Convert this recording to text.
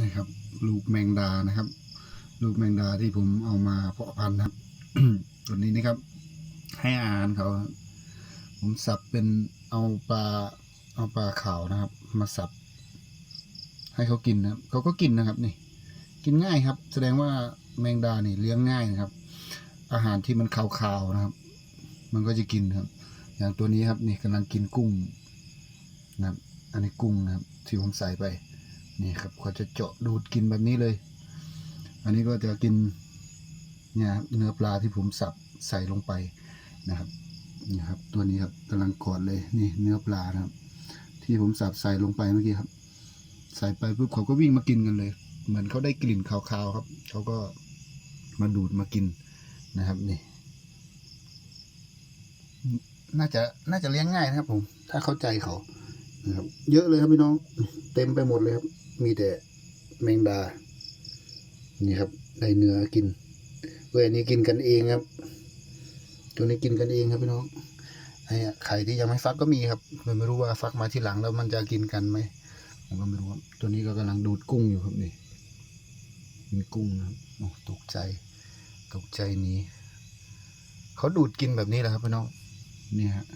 นะครับ ลูกแมงดานะครับ ลูกแมงดาที่ผมเอามาเพาะพันธุ์นะครับตัวนี้นะครับ ให้อาหารเขา ผมสับเป็นเอาปลาเอาปลาขาวนะครับ มาสับ ให้เขากินนะครับเขาก็กินนะครับนี่กินง่ายครับ แสดงว่าแมงดานี่เลี้ยงง่ายนะครับ อาหารที่มันขาวๆนะครับ มันก็จะกินครับ อย่างตัวนี้ครับนี่กำลังกินกุ้งนะครับ อันนี้กุ้งนะครับ ที่ผมใส่ไป นี่ครับเขาจะเจาะดูดกินแบบนี้เลย อันนี้ก็จะกินเนี่ยเนื้อปลาที่ผมสับใส่ลงไปนะครับนี่ครับ ตัวนี้ครับกำลังกอดเลยนี่เนื้อปลานะครับ ที่ผมสับใส่ลงไปเมื่อกี้ครับ ใส่ไปปุ๊บเขาก็วิ่งมากินกันเลย เหมือนเขาได้กลิ่นคาวๆครับเขาก็มาดูดมากินนะครับนี่ น่าจะน่าจะเลี้ยงง่ายนะครับผม ถ้าเข้าใจเขานะครับ เยอะเลยครับพี่น้อง เต็มไปหมดเลยครับ มีแต่แมงดา นี่ครับ ได้เนื้อกินเว้ยอันนี้กินกันเองครับตัวนี้กินกันเองครับพี่น้องไอ้ไข่ที่ยังไม่ฟักก็มีครับมันไม่รู้ว่าฟักมาที่หลังแล้วมันจะกินกันไหมผมก็ไม่รู้ครับตัวนี้ก็กำลังดูดกุ้งอยู่ครับนี่มีกุ้งนะครับโอ้ตกใจ ตกใจนี้เขาดูดกินแบบนี้แหละครับพี่น้องเนี่ยฮะ